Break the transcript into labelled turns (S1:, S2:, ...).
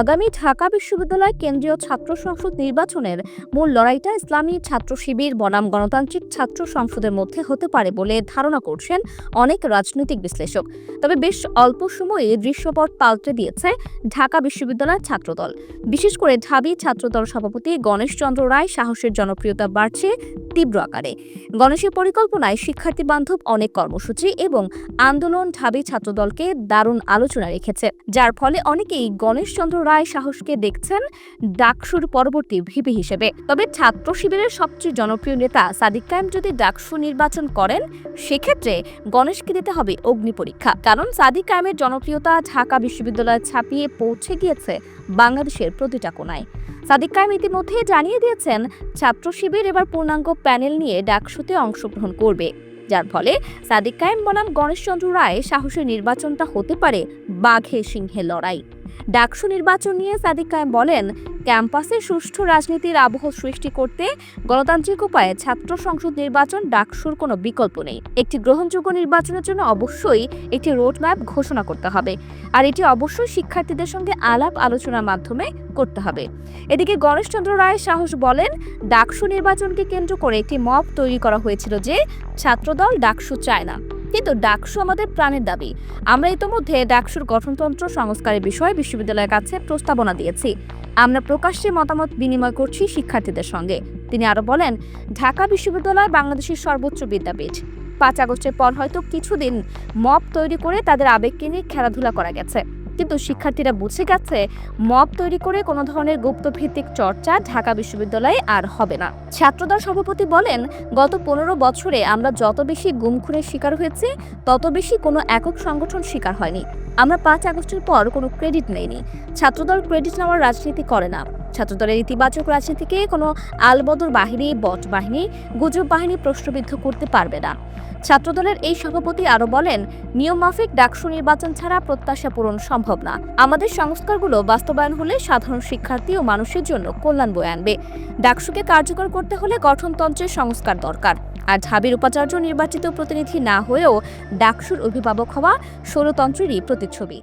S1: আগামী ঢাকা বিশ্ববিদ্যালয় কেন্দ্রীয় ছাত্র সংসদ নির্বাচনের মূল লড়াইটা ইসলামী ছাত্র শিবির বনাম গণতান্ত্রিক ছাত্র সংসদের মধ্যে হতে পারে বলে ধারণা করছেন অনেক রাজনৈতিক বিশ্লেষক। তবে বেশ অল্প সময়ে দৃশ্যপট পাল্টে দিয়েছে ঢাকা বিশ্ববিদ্যালয়ের ছাত্রদল। বিশেষ করে ঢাবি ছাত্রদল সভাপতি গণেশচন্দ্র রায় সাহসের জনপ্রিয়তা বাড়ছে তীব্র আকারে। গণেশের পরিকল্পনায় শিক্ষার্থী বান্ধব অনেক কর্মসূচি এবং আন্দোলন ঢাবি ছাত্রদলকে দারুণ আলোচনা রেখেছে। যার ফলে অনেকেই গণেশচন্দ্র রায় সাহসকে দেখছেন ডাকসুর পরবর্তী ভিপি হিসেবে। তবে ছাত্র শিবিরের সবচেয়ে জনপ্রিয় নেতা সাদিক কায়েম যদি ডাকসু নির্বাচন করেন, সেক্ষেত্রে গণেশকে দিতে হবে অগ্নি পরীক্ষা। কারণ সাদিক কায়েমের জনপ্রিয়তা ঢাকা বিশ্ববিদ্যালয়ে ছাপিয়ে পৌঁছে গিয়েছে বাংলাদেশের প্রতিটা কোনায় সাদিক কায়েম ইতিমধ্যে জানিয়ে দিয়েছেন, ছাত্র শিবির এবার পূর্ণাঙ্গ প্যানেল নিয়ে ডাকসুতে অংশগ্রহণ করবে। যার ফলে সাদিক কায়েম বনাম গণেশচন্দ্র রায় সাহসী নির্বাচনটা হতে পারে বাঘে সিংহে লড়াই। ডাকসু নির্বাচন নিয়ে সাদিক কায়েম বলেন, ক্যাম্পাসে সুষ্ঠু রাজনীতির আবহ সৃষ্টি করতে গণতান্ত্রিক উপায়ে ছাত্র সংসদ নির্বাচন ডাকসুর কোনো বিকল্প নেই। একটি গ্রহণযোগ্য নির্বাচনের জন্য অবশ্যই একটি রোডম্যাপ ঘোষণা করতে হবে, আর এটি অবশ্যই শিক্ষার্থীদের সঙ্গে আলাপ আলোচনার মাধ্যমে করতে হবে। এদিকে গণেশচন্দ্র রায় সাহস বলেন, ডাকসু নির্বাচনকে কেন্দ্র করে একটি মব তৈরি করা হয়েছিল যে ছাত্রদল ডাকসু চায় না। কিন্তু ডাকসু আমাদের প্রাণের দাবি। আমরা ইতোমধ্যে ডাকসুর গঠনতন্ত্র, সংস্কারের বিষয়ে বিশ্ববিদ্যালয়ের কাছে প্রস্তাবনা দিয়েছি। আমরা প্রকাশ্যে মতামত বিনিময় করছি শিক্ষার্থীদের সঙ্গে। তিনি আরও বলেন, ঢাকা বিশ্ববিদ্যালয় বাংলাদেশের সর্বোচ্চ বিদ্যাপীঠ। পাঁচ আগস্টের পর হয়তো কিছুদিন মপ তৈরি করে তাদের আবেগকে নিয়ে খেলাধুলা করা গেছে। কিন্তু শিক্ষার্থীরা বুঝে গেছে, মব তৈরি করে কোনো ধরনের গুপ্তভিত্তিক চর্চা ঢাকা বিশ্ববিদ্যালয়ে আর হবে না। ছাত্রদল সভাপতি বলেন, গত পনেরো বছরে আমরা যত বেশি গুম খুনের শিকার হয়েছি, তত বেশি কোনো একক সংগঠন শিকার হয়নি। আমরা পাঁচ আগস্টের পর কোনো ক্রেডিট নেইনি। ছাত্রদল ক্রেডিট নেওয়ার রাজনীতি করে না। ছাত্রদলের ইতিবাচক রাজনীতিকে কোনো আলবদর বাহিনী, বট বাহিনী, গুজব বাহিনী প্রশ্নবিদ্ধ করতে পারবে না। ছাত্রদলের এই সভাপতি আরও বলেন, নিয়মমাফিক ডাকসু নির্বাচন ছাড়া প্রত্যাশা পূরণ সম্ভব না। আমাদের সংস্কারগুলো বাস্তবায়ন হলে সাধারণ শিক্ষার্থী ও মানুষের জন্য কল্যাণ বয়ে আনবে। ডাকসুকে কার্যকর করতে হলে গঠনতন্ত্রের সংস্কার দরকার। আর ঢাবির উপাচার্য নির্বাচিত প্রতিনিধি না হয়েও ডাকসুর অভিভাবক হওয়া ষোলতন্ত্রেরই প্রতিচ্ছবি।